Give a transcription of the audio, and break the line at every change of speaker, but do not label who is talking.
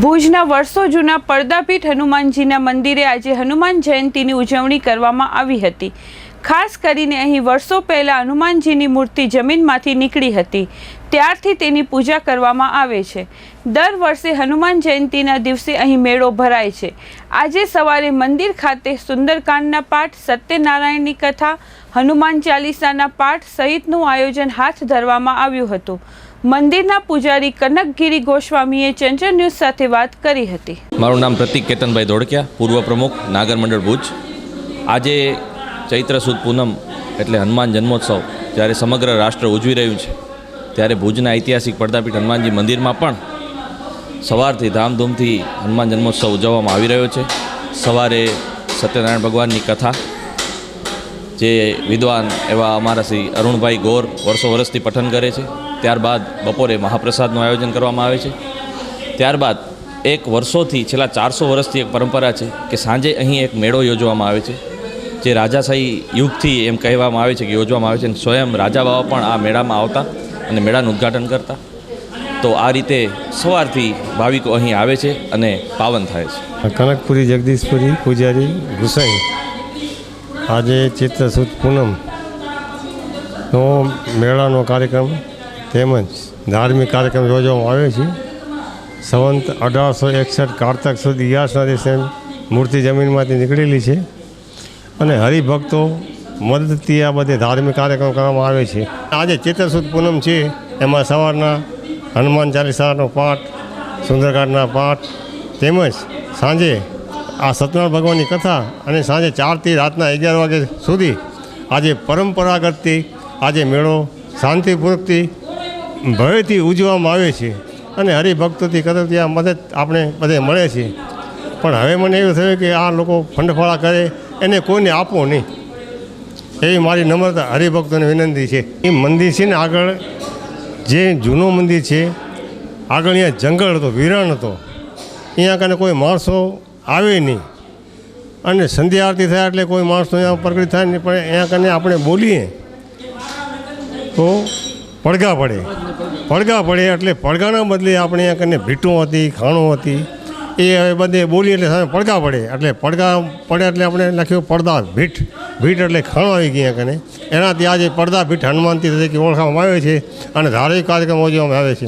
ભુજના વર્ષો જૂના પડદાપીઠ હનુમાનજીના મંદિરે આજે હનુમાન જયંતીની ઉજવણી કરવામાં આવી હતી. ખાસ કરીને અહીં વર્ષો પહેલાં હનુમાનજીની મૂર્તિ જમીનમાંથી નીકળી હતી. ત્યારથી તેની પૂજા કરવામાં આવે છે. દર વર્ષે હનુમાન જયંતીના દિવસે અહીં મેળો ભરાય છે. આજે સવારે મંદિર ખાતે સુંદરકાંડના પાઠ, સત્યનારાયણની કથા, હનુમાન ચાલીસાના પાઠ સહિતનું આયોજન હાથ ધરવામાં આવ્યું હતું. મંદિરના પૂજારી કનકગીરી ગોસ્વામીએ ચંચળ ન્યૂઝ સાથે વાત કરી હતી.
મારું નામ પ્રતિક કેતનભાઈ ધોળકિયા, પૂર્વ પ્રમુખ, નાગર મંડળ ભુજ. આજે ચૈત્ર સુદ પૂનમ એટલે હનુમાન જન્મોત્સવ જ્યારે સમગ્ર રાષ્ટ્ર ઉજવી રહ્યું છે, ત્યારે ભુજના ઐતિહાસિક પડદાપીઠ હનુમાનજી મંદિરમાં પણ સવારથી ધામધૂમથી હનુમાન જન્મોત્સવ ઉજવવામાં આવી રહ્યો છે. સવારે સત્યનારાયણ ભગવાનની કથા જે વિદ્વાન એવા અમારા શ્રી અરુણભાઈ ગોર વર્ષો વર્ષથી પઠન કરે છે. ત્યારબાદ બપોરે મહાપ્રસાદનું આયોજન કરવામાં આવે છે. ત્યારબાદ એક વર્ષોથી છેલ્લા ચારસો વર્ષથી એક પરંપરા છે કે સાંજે અહીં એક મેળો યોજવામાં આવે છે. જે રાજાશાહી યુગથી એમ કહેવામાં આવે છે કે યોજવામાં આવે છે અને સ્વયં રાજા બાવા પણ આ મેળામાં આવતા અને મેળાનું ઉદ્ઘાટન કરતા. તો આ રીતે સવારથી ભાવિકો અહીં આવે છે અને પાવન થાય છે.
કનકપુરી, જગદીશપુરી, પૂજારી, ગુસાઈ આજે ચિત્રસુદ પૂનમનો મેળાનો કાર્યક્રમ તેમજ ધાર્મિક કાર્યક્રમ યોજવામાં આવ્યો છે. સંવંત અઢારસો એકસઠ કારતક સુધી યાસના દિવસે મૂર્તિ જમીનમાંથી નીકળેલી છે. અને હરિભક્તો મદદથી આ બધે ધાર્મિક કાર્યક્રમ કરવામાં આવે છે. આજે ચિત્રસુદ પૂનમ છે. એમાં સવારના હનુમાન ચાલીસાનો પાઠ, સુંદરકાંડના પાઠ તેમજ સાંજે આ સત્યનારાયણ ભગવાનની કથા અને સાંજે ચારથી રાતના અગિયાર વાગે સુધી આજે પરંપરાગતથી આજે મેળો શાંતિપૂર્વકથી ભયથી ઉજવવામાં આવે છે અને હરિભક્તોથી કદાચ આ મદદ આપણે બધે મળે છે. પણ હવે મને એવું થયું કે આ લોકો ફંડફાળા કરે, એને કોઈને આપો નહીં. એવી મારી નમ્રતા હરિભક્તોને વિનંતી છે. એ મંદિર છે ને આગળ, જે જૂનો મંદિર છે, આગળ અહીંયા જંગલ હતો, વિરાણ હતો. અહીંયા કને કોઈ માણસો આવે નહીં. અને સંધ્યા આરતી થાય એટલે કોઈ માણસનો અહીંયા પ્રગટ થાય નહીં, પણ અહીંયા કને આપણે બોલીએ તો પડઘા પડે. પડઘા પડે એટલે પડઘાના બદલે આપણે અહીંયા કને ભીટું હતી, ખાણું હતી, એ હવે બધે બોલીએ એટલે સામે પડઘા પડે. એટલે પડઘા પડે એટલે આપણે લખ્યું પડદા ભીટ. ભીટ એટલે ખાણો આવી ગયા કને. એનાથી આજે પડદા ભીટ હનુમાનથી તરીકે ઓળખવામાં આવે છે અને ધાર્મિક કાર્યક્રમ યોજવામાં આવે છે.